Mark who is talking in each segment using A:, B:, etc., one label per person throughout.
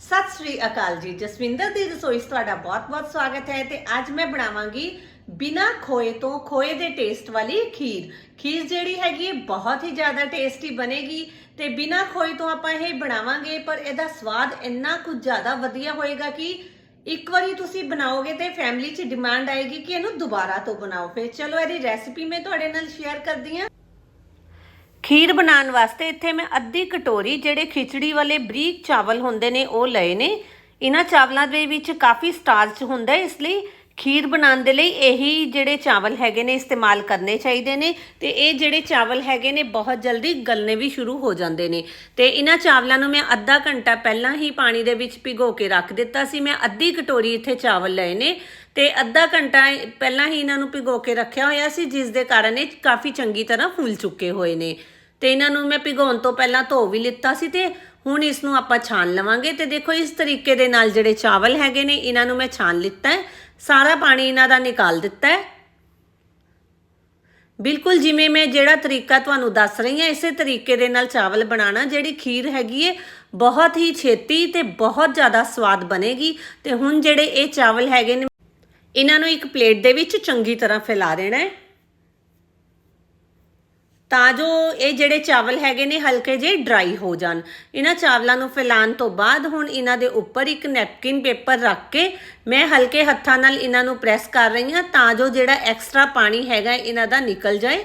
A: ਸਤਿ ਸ੍ਰੀ ਅਕਾਲ ਜੀ, ਜਸਵਿੰਦਰ ਦੀ ਰਸੋਈ 'ਚ ਤੁਹਾਡਾ ਬਹੁਤ-ਬਹੁਤ ਸਵਾਗਤ ਹੈ ਤੇ ਅੱਜ ਮੈਂ ਬਣਾਵਾਂਗੀ ਬਿਨਾ ਖੋਏ ਤੋਂ ਖੋਏ ਦੇ ਟੇਸਟ ਵਾਲੀ ਖੀਰ। ਖੀਰ ਜਿਹੜੀ ਹੈਗੀ ਹੈ ਬਹੁਤ ਹੀ ਜ਼ਿਆਦਾ ਟੇਸਟੀ ਬਣੇਗੀ ਤੇ ਬਿਨਾ ਖੋਏ ਤੋਂ ਆਪਾਂ ਇਹ ਬਣਾਵਾਂਗੇ, ਪਰ ਇਹਦਾ ਸਵਾਦ ਇੰਨਾ ਕੁਝ ਜ਼ਿਆਦਾ ਵਧੀਆ ਹੋਏਗਾ ਕਿ ਇੱਕ ਵਾਰੀ ਤੁਸੀਂ ਬਣਾਓਗੇ ਤੇ ਫੈਮਿਲੀ 'ਚ ਡਿਮਾਂਡ ਆਏਗੀ ਕਿ ਇਹਨੂੰ ਦੁਬਾਰਾ ਤੋਂ ਬਣਾਓ। ਫਿਰ ਚਲੋ ਇਹਦੀ ਰੈਸਿਪੀ ਮੈਂ ਤੁਹਾਡੇ ਨਾਲ ਸ਼ੇਅਰ ਕਰਦੀ ਹਾਂ। ਖੀਰ ਬਣਾਉਣ ਵਾਸਤੇ ਇੱਥੇ ਮੈਂ ਅੱਧੀ ਕਟੋਰੀ ਜਿਹੜੇ ਖਿਚੜੀ ਵਾਲੇ ਬਰੀਕ ਚਾਵਲ ਹੁੰਦੇ ਨੇ, ਉਹ ਲਏ ਨੇ। ਇਹਨਾਂ ਚਾਵਲਾਂ ਦੇ ਵਿੱਚ ਕਾਫੀ ਸਟਾਰਚ ਹੁੰਦਾ ਇਸ ਲਈ ਖੀਰ ਬਣਾਉਣ ਦੇ ਲਈ ਇਹੀ ਜਿਹੜੇ ਚਾਵਲ ਹੈਗੇ ਨੇ ਇਸਤੇਮਾਲ ਕਰਨੇ ਚਾਹੀਦੇ ਨੇ ਤੇ ਇਹ ਜਿਹੜੇ ਚਾਵਲ ਹੈਗੇ ਨੇ, ਬਹੁਤ ਜਲਦੀ ਗਲਨੇ ਵੀ ਸ਼ੁਰੂ ਹੋ ਜਾਂਦੇ ਨੇ। ਤੇ ਇਹਨਾਂ ਚਾਵਲਾਂ ਨੂੰ ਮੈਂ ਅੱਧਾ ਘੰਟਾ ਪਹਿਲਾਂ ਹੀ ਪਾਣੀ ਦੇ ਵਿੱਚ ਭਿਗੋ ਕੇ ਰੱਖ ਦਿੱਤਾ ਸੀ। ਮੈਂ ਅੱਧੀ ਕਟੋਰੀ ਇੱਥੇ ਚਾਵਲ ਲਏ ਨੇ ਤੇ ਅੱਧਾ ਘੰਟਾ ਪਹਿਲਾਂ ਹੀ ਇਹਨਾਂ ਨੂੰ ਭਿਗੋ ਕੇ ਰੱਖਿਆ ਹੋਇਆ ਸੀ, ਜਿਸ ਦੇ ਕਾਰਨ ਇਹ ਕਾਫੀ ਚੰਗੀ ਤਰ੍ਹਾਂ ਫੁੱਲ ਚੁੱਕੇ ਹੋਏ ਨੇ। ਤੇ ਇਹਨਾਂ ਨੂੰ ਮੈਂ ਭਿਗਾਉਣ ਤੋਂ ਪਹਿਲਾਂ ਧੋ ਵੀ ਲਿੱਤਾ ਸੀ ਤੇ ਹੁਣ ਇਸ ਨੂੰ ਆਪਾਂ ਛਾਣ ਲਵਾਂਗੇ ਤੇ ਦੇਖੋ ਇਸ ਤਰੀਕੇ ਦੇ ਨਾਲ ਜਿਹੜੇ ਚਾਵਲ ਹੈਗੇ ਨੇ, ਇਹਨਾਂ ਨੂੰ ਮੈਂ ਛਾਣ ਲਿੱਤਾ ਹੈ। ਸਾਰਾ ਪਾਣੀ ਇਹਨਾਂ ਦਾ ਨਿਕਾਲ ਦਿੱਤਾ ਹੈ। ਬਿਲਕੁਲ ਜਿਵੇਂ ਮੈਂ ਜਿਹੜਾ ਤਰੀਕਾ ਤੁਹਾਨੂੰ ਦੱਸ ਰਹੀ ਹਾਂ, ਇਸੇ ਤਰੀਕੇ ਦੇ ਨਾਲ ਚਾਵਲ ਬਣਾਉਣਾ, ਜਿਹੜੀ ਖੀਰ ਹੈਗੀ ਏ ਬਹੁਤ ਹੀ ਛੇਤੀ ਤੇ ਬਹੁਤ ਜ਼ਿਆਦਾ ਸਵਾਦ ਬਣੇਗੀ। ਤੇ ਹੁਣ ਜਿਹੜੇ ਇਹ ਚਾਵਲ ਹੈਗੇ ਨੇ, ਇਹਨਾਂ ਨੂੰ ਇੱਕ ਪਲੇਟ ਦੇ ਵਿੱਚ ਚੰਗੀ ਤਰ੍ਹਾਂ ਫੈਲਾ ਦੇਣਾ ਹੈ। ਤਾਂ ਜੋ ਇਹ ਜਿਹੜੇ ਚਾਵਲ ਹੈਗੇ ਨੇ ਹਲਕੇ ਜਿਹੇ ਡਰਾਈ ਹੋ ਜਾਣ। ਇਹਨਾਂ ਚਾਵਲਾਂ ਨੂੰ ਫੈਲਾਣ ਤੋਂ ਬਾਅਦ ਹੁਣ ਇਹਨਾਂ ਦੇ ਉੱਪਰ ਇੱਕ ਨੈਪਕਿਨ ਪੇਪਰ ਰੱਖ ਕੇ ਮੈਂ ਹਲਕੇ ਹੱਥਾਂ ਨਾਲ ਇਹਨਾਂ ਨੂੰ ਪ੍ਰੈਸ ਕਰ ਰਹੀ ਹਾਂ ਤਾਂ ਜੋ ਜਿਹੜਾ ਐਕਸਟਰਾ ਪਾਣੀ ਹੈਗਾ ਇਹਨਾਂ ਦਾ ਨਿਕਲ ਜਾਏ।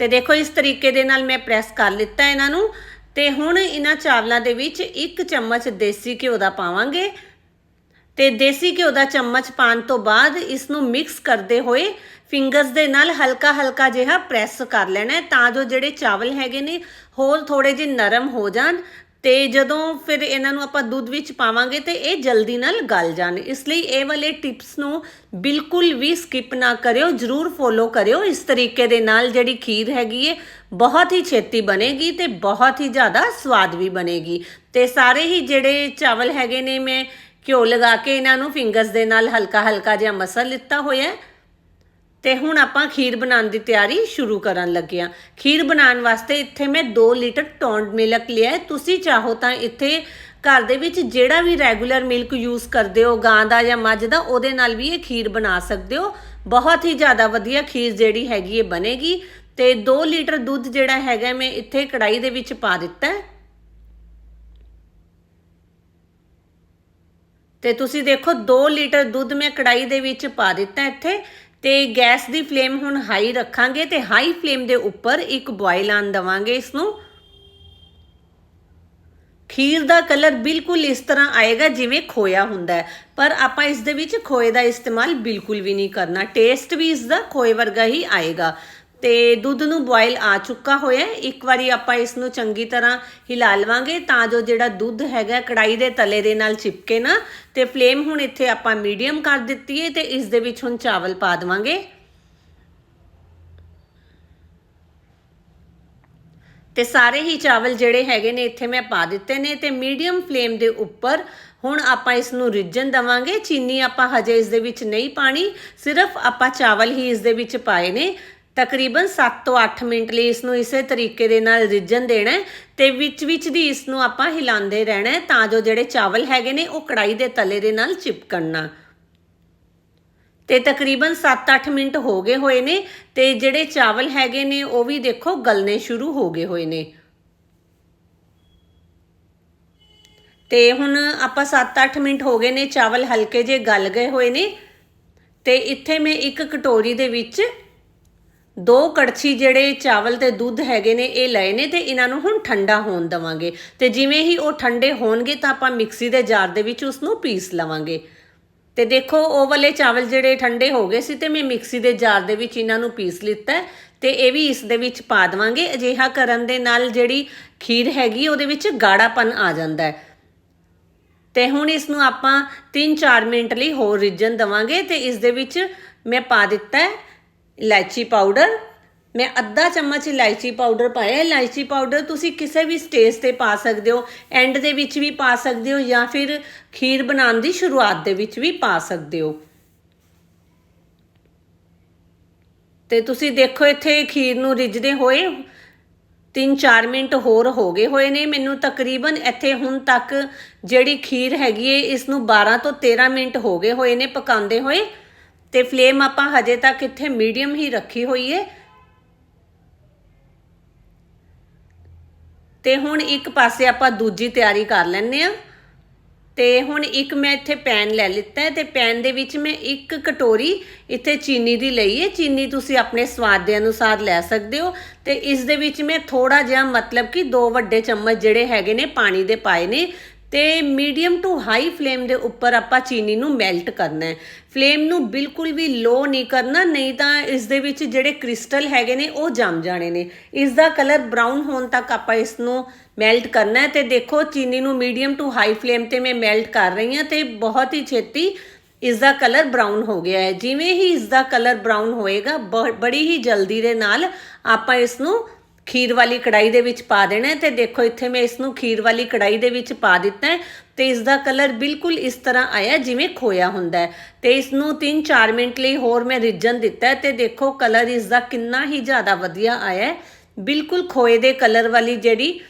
A: ਤੇ ਦੇਖੋ ਇਸ ਤਰੀਕੇ ਦੇ ਨਾਲ ਮੈਂ ਪ੍ਰੈਸ ਕਰ ਲਿੱਤਾ ਇਹਨਾਂ ਨੂੰ ਤੇ ਹੁਣ ਇਹਨਾਂ ਚਾਵਲਾਂ ਦੇ ਵਿੱਚ ਇੱਕ ਚਮਚ ਦੇਸੀ ਘਿਓ ਦਾ ਪਾਵਾਂਗੇ। ਤੇ ਦੇਸੀ ਘਿਓ ਦਾ ਚਮਚ ਪਾਣ ਤੋਂ ਬਾਅਦ ਇਸ ਨੂੰ ਮਿਕਸ ਕਰਦੇ ਹੋਏ ਫਿੰਗਰਸ ਦੇ ਨਾਲ ਹਲਕਾ ਹਲਕਾ ਜਿਹਾ ਪ੍ਰੈਸ ਕਰ ਲੈਣਾ ਤਾਂ ਜੋ ਜਿਹੜੇ ਚਾਵਲ ਹੈਗੇ ਨੇ, ਹੋਰ ਥੋੜੇ ਜਿਹੇ ਨਰਮ ਹੋ ਜਾਣ ਤੇ ਜਦੋਂ ਫਿਰ ਇਹਨਾਂ ਨੂੰ ਆਪਾਂ ਦੁੱਧ ਵਿੱਚ ਪਾਵਾਂਗੇ ਤੇ ਇਹ ਜਲਦੀ ਨਾਲ ਗਲ ਜਾਣ। ਇਸ ਲਈ ਇਹ ਵਾਲੇ ਟਿਪਸ ਨੂੰ ਬਿਲਕੁਲ ਵੀ ਸਕਿਪ ਨਾ ਕਰਿਓ, ਜਰੂਰ ਫੋਲੋ ਕਰਿਓ। ਇਸ ਤਰੀਕੇ ਦੇ ਨਾਲ ਜਿਹੜੀ ਖੀਰ ਹੈਗੀ ਏ, ਬਹੁਤ ਹੀ ਛੇਤੀ ਬਣੇਗੀ ਤੇ ਬਹੁਤ ਹੀ ਜ਼ਿਆਦਾ ਸਵਾਦ ਵੀ ਬਣੇਗੀ। ਤੇ ਸਾਰੇ ਹੀ ਜਿਹੜੇ ਚਾਵਲ ਹੈਗੇ ਨੇ, ਮੈਂ ਘਿਓ ਲਗਾ ਕੇ ਇਹਨਾਂ ਨੂੰ ਫਿੰਗਰਸ ਦੇ ਨਾਲ ਹਲਕਾ ਹਲਕਾ ਜਿਹਾ ਮਸਲ ਲਿੱਤਾ ਹੋਇਆ ਤੇ ਹੁਣ ਆਪਾਂ ਖੀਰ ਬਣਾਉਣ ਦੀ ਤਿਆਰੀ ਸ਼ੁਰੂ ਕਰਨ ਲੱਗੇ ਹਾਂ। ਖੀਰ ਬਣਾਉਣ ਵਾਸਤੇ ਇੱਥੇ ਮੈਂ 2 ਲੀਟਰ ਟੌਂਡ ਮਿਲਕ ਲਿਆ ਤੁਸੀਂ ਚਾਹੋ ਤਾਂ ਇੱਥੇ ਘਰ ਦੇ ਵਿੱਚ ਜਿਹੜਾ ਵੀ ਰੈਗੂਲਰ ਮਿਲਕ ਯੂਜ਼ ਕਰਦੇ ਹੋ, ਗਾਂ ਦਾ ਜਾਂ ਮੱਝ ਦਾ, ਉਹਦੇ ਨਾਲ ਵੀ ਇਹ ਖੀਰ ਬਣਾ ਸਕਦੇ ਹੋ। ਬਹੁਤ ਹੀ ਜ਼ਿਆਦਾ ਵਧੀਆ ਖੀਰ ਜਿਹੜੀ ਹੈਗੀ ਇਹ ਬਣੇਗੀ। ਤੇ 2 ਲੀਟਰ ਦੁੱਧ ਜਿਹੜਾ ਹੈਗਾ ਮੈਂ ਇੱਥੇ ਕੜਾਈ ਦੇ ਵਿੱਚ ਪਾ ਦਿੱਤਾ ਹੈ। ਤੇ ਤੁਸੀਂ ਦੇਖੋ 2 ਲੀਟਰ ਦੁੱਧ ਮੈਂ ਕੜਾਈ ਦੇ ਵਿੱਚ ਪਾ ਦਿੱਤਾ ਇੱਥੇ। ਤੇ ਗੈਸ ਦੀ ਫਲੇਮ ਹੁਣ ਹਾਈ ਰੱਖਾਂਗੇ ਤੇ ਹਾਈ ਫਲੇਮ ਦੇ ਉੱਪਰ ਇੱਕ ਬੋਇਲ ਆਨ ਦਵਾਂਗੇ ਇਸ ਨੂੰ ਖੀਰ ਦਾ ਕਲਰ ਬਿਲਕੁਲ ਇਸ ਤਰ੍ਹਾਂ ਆਏਗਾ ਜਿਵੇਂ ਖੋਇਆ ਹੁੰਦਾ ਹੈ। ਪਰ ਆਪਾਂ ਇਸ ਦੇ ਵਿੱਚ ਖੋਏ ਦਾ ਇਸਤੇਮਾਲ ਬਿਲਕੁਲ ਵੀ ਨਹੀਂ ਕਰਨਾ। ਟੇਸਟ ਵੀ ਇਸ ਦਾ ਖੋਏ ਵਰਗਾ ਹੀ ਆਏਗਾ। ਤੇ ਦੁੱਧ ਨੂੰ ਬੋਇਲ ਆ ਚੁੱਕਾ ਹੋਇਆ ਹੈ। ਇੱਕ ਵਾਰੀ ਆਪਾਂ ਇਸ ਨੂੰ ਚੰਗੀ ਤਰ੍ਹਾਂ ਹਿਲਾ ਲਵਾਂਗੇ ਤਾਂ ਜੋ ਜਿਹੜਾ ਦੁੱਧ ਹੈਗਾ ਕੜਾਈ ਦੇ ਤਲੇ ਦੇ ਨਾਲ ਚਿਪਕੇ ਨਾ। ਤੇ ਫਲੇਮ ਹੁਣ ਇੱਥੇ ਆਪਾਂ ਮੀਡੀਅਮ ਕਰ ਦਿੱਤੀ ਹੈ ਤੇ ਇਸ ਦੇ ਵਿੱਚ ਹੁਣ ਚਾਵਲ ਪਾ ਦਵਾਂਗੇ। ਤੇ ਸਾਰੇ ਹੀ ਚਾਵਲ ਜਿਹੜੇ ਹੈਗੇ ਨੇ ਇੱਥੇ ਮੈਂ ਪਾ ਦਿੱਤੇ ਨੇ ਤੇ ਮੀਡੀਅਮ ਫਲੇਮ ਦੇ ਉੱਪਰ ਹੁਣ ਆਪਾਂ ਇਸ ਨੂੰ ਰਿੱਝਣ ਦਵਾਂਗੇ। ਚੀਨੀ ਆਪਾਂ ਹਜੇ ਇਸ ਦੇ ਵਿੱਚ ਨਹੀਂ ਪਾਣੀ, ਸਿਰਫ ਆਪਾਂ ਚਾਵਲ ਹੀ ਇਸ ਦੇ ਵਿੱਚ ਪਾਏ ਨੇ। ਤਕਰੀਬਨ 7 ਤੋਂ 8 ਮਿੰਟ ਲਈ ਇਸ ਨੂੰ ਇਸੇ ਤਰੀਕੇ ਦੇ ਨਾਲ ਰਿੱਝਣ ਦੇਣਾ ਹੈ ਤੇ ਵਿੱਚ ਵਿੱਚ ਦੀ ਇਸ ਨੂੰ ਆਪਾਂ ਹਿਲਾਉਂਦੇ ਰਹਿਣਾ ਤਾਂ ਜੋ ਜਿਹੜੇ ਚਾਵਲ ਹੈਗੇ ਨੇ ਉਹ ਕੜਾਈ ਦੇ ਤਲੇ ਦੇ ਨਾਲ ਚਿਪਕਣ ਨਾ। ਤੇ ਤਕਰੀਬਨ 7-8 ਮਿੰਟ ਹੋ ਗਏ ਹੋਏ ਨੇ ਤੇ ਜਿਹੜੇ ਚਾਵਲ ਹੈਗੇ ਨੇ ਉਹ ਵੀ ਦੇਖੋ ਗਲਨੇ ਸ਼ੁਰੂ ਹੋ ਗਏ ਹੋਏ ਨੇ। ਤੇ ਹੁਣ ਆਪਾਂ 7-8 ਮਿੰਟ ਹੋ ਗਏ ਨੇ ਚਾਵਲ ਹਲਕੇ ਜੇ ਗਲ ਗਏ ਹੋਏ ਨੇ ਤੇ ਇੱਥੇ ਮੈਂ ਇੱਕ ਕਟੋਰੀ ਦੇ ਵਿੱਚ ਦੋ ਕੜਛੀ ਜਿਹੜੇ ਚਾਵਲ ਤੇ ਦੁੱਧ ਹੈਗੇ ਨੇ, ਇਹ ਲਏ ਨੇ ਤੇ ਇਹਨਾਂ ਨੂੰ ਹੁਣ ਠੰਡਾ ਹੋਣ ਦਵਾਂਗੇ। ਤੇ ਜਿਵੇਂ ਹੀ ਉਹ ਠੰਡੇ ਹੋਣਗੇ ਤਾਂ ਆਪਾਂ ਮਿਕਸੀ ਦੇ ਜਾਰ ਦੇ ਵਿੱਚ ਉਸ ਨੂੰ ਪੀਸ ਲਵਾਂਗੇ। ਤੇ ਦੇਖੋ, ਉਹ ਵਾਲੇ ਚਾਵਲ ਜਿਹੜੇ ਠੰਡੇ ਹੋ ਗਏ ਸੀ ਤੇ ਮੈਂ ਮਿਕਸੀ ਦੇ ਜਾਰ ਦੇ ਵਿੱਚ ਇਹਨਾਂ ਨੂੰ ਪੀਸ ਲਿੱਤਾ ਹੈ ਤੇ ਇਹ ਵੀ ਇਸ ਦੇ ਵਿੱਚ ਪਾ ਦਵਾਂਗੇ। ਅਜਿਹਾ ਕਰਨ ਦੇ ਨਾਲ ਜਿਹੜੀ ਖੀਰ ਹੈਗੀ, ਉਹਦੇ ਵਿੱਚ ਗਾੜਾਪਨ ਆ ਜਾਂਦਾ ਹੈ। ਤੇ ਹੁਣ ਇਸ ਨੂੰ ਆਪਾਂ 3-4 ਮਿੰਟ ਲਈ ਹੋਰ ਰਿੱਝਣ ਦਵਾਂਗੇ ਤੇ ਇਸ ਦੇ ਵਿੱਚ ਮੈਂ ਪਾ ਦਿੱਤਾ ਹੈ ਇਲਾਇਚੀ ਪਾਊਡਰ। ਮੈਂ ਅੱਧਾ ਚਮਚ ਇਲਾਇਚੀ ਪਾਊਡਰ ਪਾਇਆ। ਇਲਾਇਚੀ ਪਾਊਡਰ ਤੁਸੀਂ ਕਿਸੇ ਵੀ ਸਟੇਜ ਤੇ ਪਾ ਸਕਦੇ ਹੋ। ਐਂਡ ਦੇ ਵਿੱਚ ਵੀ ਪਾ ਸਕਦੇ ਹੋ ਜਾਂ ਫਿਰ ਖੀਰ ਬਣਾਉਣ ਦੀ ਸ਼ੁਰੂਆਤ ਦੇ ਵਿੱਚ ਵੀ ਪਾ ਸਕਦੇ ਹੋ। ਤੇ ਤੁਸੀਂ ਦੇਖੋ, ਇੱਥੇ ਖੀਰ ਨੂੰ ਰਿੱਝਦੇ ਹੋਏ 3-4 ਮਿੰਟ ਹੋਰ ਹੋ ਗਏ ਹੋਏ ਨੇ। ਮੈਨੂੰ ਤਕਰੀਬਨ ਇੱਥੇ ਹੁਣ ਤੱਕ ਜਿਹੜੀ ਖੀਰ ਹੈਗੀ ਏ, ਇਸ ਨੂੰ 12 ਤੋਂ 13 ਮਿੰਟ ਹੋ ਗਏ ਹੋਏ ਨੇ ਪਕਾਉਂਦੇ ਹੋਏ। ਤੇ ਫਲੇਮ ਆਪਾਂ ਹਜੇ ਤੱਕ ਇੱਥੇ ਮੀਡੀਅਮ ਹੀ ਰੱਖੀ ਹੋਈ ਏ। ਤੇ ਹੁਣ ਇੱਕ ਪਾਸੇ ਆਪਾਂ ਦੂਜੀ ਤਿਆਰੀ ਕਰ ਲੈਂਦੇ ਆ ਤੇ ਹੁਣ ਇੱਕ ਮੈਂ ਇੱਥੇ ਪੈਨ ਲੈ ਲਿੱਤਾ ਹੈ ਤੇ ਪੈਨ ਦੇ ਵਿੱਚ ਮੈਂ ਇੱਕ ਕਟੋਰੀ ਇੱਥੇ ਚੀਨੀ ਦੀ ਲਈ ਹੈ ਚੀਨੀ ਤੁਸੀਂ ਆਪਣੇ ਸਵਾਦ ਦੇ ਅਨੁਸਾਰ ਲੈ ਸਕਦੇ ਹੋ ਤੇ ਇਸ ਦੇ ਵਿੱਚ ਮੈਂ ਥੋੜਾ ਜਿਹਾ ਮਤਲਬ ਕਿ ਦੋ ਵੱਡੇ ਚਮਚ ਜਿਹੜੇ ਹੈਗੇ ਨੇ ਪਾਣੀ ਦੇ ਪਾਏ ਨੇ। ਤੇ ਮੀਡੀਅਮ ਟੂ ਹਾਈ ਫਲੇਮ ਦੇ ਉੱਪਰ ਆਪਾਂ ਚੀਨੀ ਨੂੰ ਮੈਲਟ ਕਰਨਾ ਹੈ। ਫਲੇਮ ਨੂੰ ਬਿਲਕੁਲ ਵੀ ਲੋ ਨਹੀਂ ਕਰਨਾ, ਨਹੀਂ ਤਾਂ ਇਸ ਦੇ ਵਿੱਚ ਜਿਹੜੇ ਕ੍ਰਿਸਟਲ ਹੈਗੇ ਨੇ, ਉਹ ਜੰਮ ਜਾਣੇ ਨੇ। ਇਸ ਦਾ ਕਲਰ ਬਰਾਊਨ ਹੋਣ ਤੱਕ ਆਪਾਂ ਇਸ ਨੂੰ ਮੈਲਟ ਕਰਨਾ ਹੈ ਤੇ ਦੇਖੋ, ਚੀਨੀ ਨੂੰ ਮੀਡੀਅਮ ਟੂ ਹਾਈ ਫਲੇਮ ਤੇ ਮੈਂ ਮੈਲਟ ਕਰ ਰਹੀ ਹਾਂ ਤੇ ਬਹੁਤ ਹੀ ਛੇਤੀ ਇਸ ਦਾ ਕਲਰ ਬਰਾਊਨ ਹੋ ਗਿਆ ਹੈ। ਜਿਵੇਂ ਹੀ ਇਸ ਦਾ ਕਲਰ ਬਰਾਊਨ ਹੋਏਗਾ, ਬ- ਬੜੀ ਹੀ ਜਲਦੀ ਦੇ ਨਾਲ ਆਪਾਂ ਇਸ ਨੂੰ ਖੀਰ ਵਾਲੀ ਕੜਾਈ ਦੇ ਵਿੱਚ ਪਾ ਦੇਣਾ ਹੈ ਤੇ ਦੇਖੋ ਇੱਥੇ ਮੈਂ ਇਸ ਨੂੰ ਖੀਰ ਵਾਲੀ ਕੜਾਈ ਦੇ ਵਿੱਚ ਪਾ ਦਿੱਤਾ ਹੈ ਤੇ ਇਸ ਦਾ ਕਲਰ ਬਿਲਕੁਲ ਇਸ ਤਰ੍ਹਾਂ ਆਇਆ ਜਿਵੇਂ ਖੋਇਆ ਹੁੰਦਾ ਹੈ। ਤੇ ਇਸ ਨੂੰ 3-4 ਮਿੰਟ ਲਈ ਹੋਰ ਮੈਂ ਰਿੱਝਣ ਦਿੱਤਾ ਹੈ ਤੇ ਦੇਖੋ ਕਲਰ ਇਸ ਦਾ ਕਿੰਨਾ ਹੀ ਜ਼ਿਆਦਾ ਵਧੀਆ ਆਇਆ ਬਿਲਕੁਲ ਖੋਏ ਦੇ ਕਲਰ ਵਾਲੀ ਜਿਹੜੀ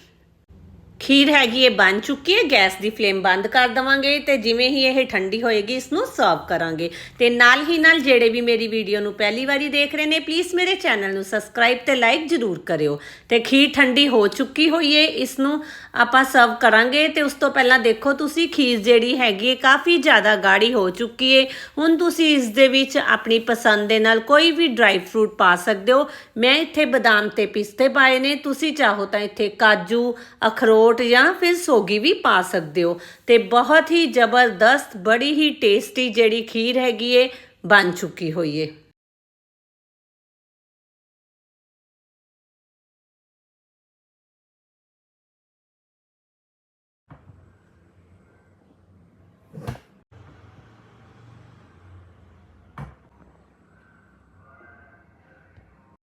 A: ਖੀਰ ਹੈਗੀ ਇਹ ਬਣ ਚੁੱਕੀ ਹੈ ਗੈਸ ਦੀ ਫਲੇਮ ਬੰਦ ਕਰ ਦਵਾਂਗੇ ਤੇ ਜਿਵੇਂ ਹੀ ਇਹ ਠੰਡੀ ਹੋਏਗੀ ਇਸ ਨੂੰ ਸਰਵ ਕਰਾਂਗੇ। ਤੇ ਨਾਲ ਹੀ ਨਾਲ ਜਿਹੜੇ ਵੀ ਮੇਰੀ ਵੀਡੀਓ ਨੂੰ ਪਹਿਲੀ ਵਾਰੀ ਦੇਖ ਰਹੇ ਨੇ ਪਲੀਜ਼ ਮੇਰੇ ਚੈਨਲ ਨੂੰ ਸਬਸਕ੍ਰਾਈਬ ਤੇ ਲਾਈਕ ਜਰੂਰ ਕਰਿਓ। ਤੇ ਖੀਰ ਠੰਡੀ ਹੋ ਚੁੱਕੀ ਹੋਈ ਹੈ ਇਸ ਨੂੰ ਆਪਾਂ ਸਰਵ ਕਰਾਂਗੇ ਤੇ ਉਸ ਤੋਂ ਪਹਿਲਾਂ ਦੇਖੋ ਤੁਸੀਂ, ਖੀਰ ਜਿਹੜੀ ਹੈਗੀ ਹੈ ਕਾਫੀ ਜ਼ਿਆਦਾ ਗਾੜੀ ਹੋ ਚੁੱਕੀ ਹੈ ਹੁਣ ਤੁਸੀਂ ਇਸ ਦੇ ਵਿੱਚ ਆਪਣੀ ਪਸੰਦ ਦੇ ਨਾਲ ਕੋਈ ਵੀ ਡਰਾਈ ਫਰੂਟ ਪਾ ਸਕਦੇ ਹੋ। ਮੈਂ ਇੱਥੇ ਬਦਾਮ ਤੇ ਪਿਸਤੇ ਪਾਏ ਨੇ, ਤੁਸੀਂ ਚਾਹੋ ਤਾਂ ਇੱਥੇ ਕਾਜੂ, ਅਖਰੋਟ ਅਖਰੋਟ ਜਾਂ ਫਿਰ ਸੋਗੀ ਵੀ ਪਾ ਸਕਦੇ ਹੋ। ਤੇ ਬਹੁਤ ਹੀ ਜ਼ਬਰਦਸਤ, ਬੜੀ ਹੀ ਟੇਸਟੀ ਜਿਹੜੀ ਖੀਰ ਹੈਗੀ ਏ, ਬਣ ਚੁੱਕੀ ਹੋਈ ਏ।